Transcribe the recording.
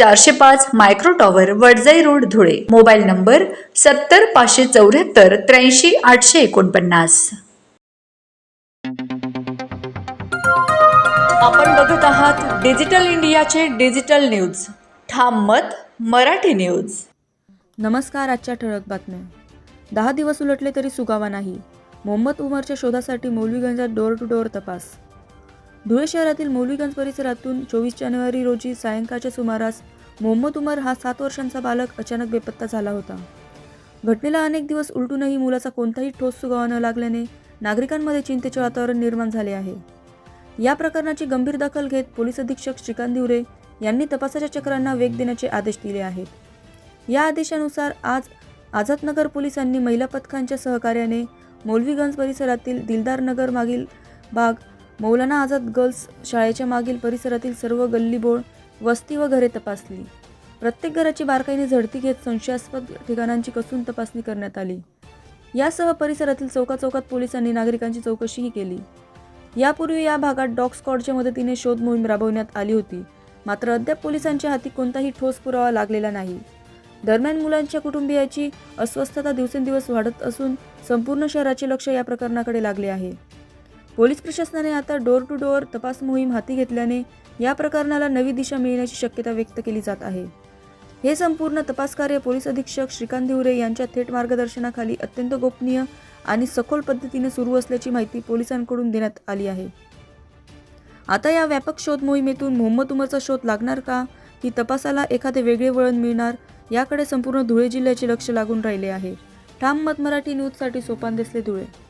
चारशे पाच micro tower Wadjai road Dhule. Mobile number सत्तर पाचशे चौऱ्याहत्तर त्र्याऐंशी आठशे एकोणपन्नास. आपण बघत आहात डिजिटल इंडियाचे डिजिटल न्यूज. ठाम मत मराठी न्यूज. नमस्कार आजच्या ठळक बातम्या. दहा दिवस उलटले तरी सुगावा नाही. मोहम्मद उमरच्या शोधासाठी मौलवीगंजात डोअर टू डोअर तपास. धुळे शहरातील मौलीगंज परिसरातून चोवीस जानेवारी रोजी सायंकाळच्या सुमारास मोहम्मद उमर हा सात वर्षांचा बालक अचानक बेपत्ता झाला होता. घटनेला अनेक दिवस उलटूनही मुलाचा कोणताही ठोस सुगावा न लागल्याने नागरिकांमध्ये चिंतेचे वातावरण निर्माण झाले आहे. या प्रकरणाची गंभीर दखल घेत पोलीस अधीक्षक श्रीकांत दिवरे यांनी तपासाच्या चक्रांना वेग देण्याचे आदेश दिले आहेत. या आदेशानुसार आज आझादनगर पोलिसांनी महिला पथकांच्या सहकार्याने मौलवीगंज परिसरातील दिलदार नगर मागील भाग मौलाना आझाद गर्ल्स शाळेच्या मागील परिसरातील सर्व गल्लीबोळ वस्ती व घरे तपासली. प्रत्येक घराची बारकाईने झडती घेत संशयास्पद ठिकाणांची कसून तपासणी करण्यात आली. यासह परिसरातील चौकाचौकात पोलिसांनी नागरिकांची चौकशीही केली. यापूर्वी या भागात डॉग स्कॉडच्या मदतीने शोध मोहीम राबवण्यात आली होती. मात्र अद्याप पोलिसांच्या हाती कोणताही ठोस पुरावा लागलेला नाही. दरम्यान मुलांच्या कुटुंबियाची अस्वस्थता दिवसेंदिवस वाढत असून संपूर्ण शहराचे लक्ष या प्रकरणाकडे लागले आहे. पोलीस प्रशासनाने आता डोअर टू डोअर तपास मोहीम हाती घेतल्याने या प्रकरणाला नवी दिशा मिळण्याची शक्यता व्यक्त केली जात आहे. हे संपूर्ण तपास कार्य पोलीस अधीक्षक श्रीकांत दिवरे यांच्या थेट मार्गदर्शनाखाली अत्यंत गोपनीय आणि सखोल पद्धतीने सुरू असल्याची माहिती पोलिसांकडून देण्यात आली आहे. आता या व्यापक शोध मोहिमेतून मोहम्मद उमरचा शोध लागणार का? की तपासाला एखादे वेगळे वळण मिळणार? याकडे संपूर्ण धुळे जिल्ह्याचे लक्ष लागून राहिले आहे. ठाम मत मराठी न्यूजसाठी सोपान दिसले धुळे.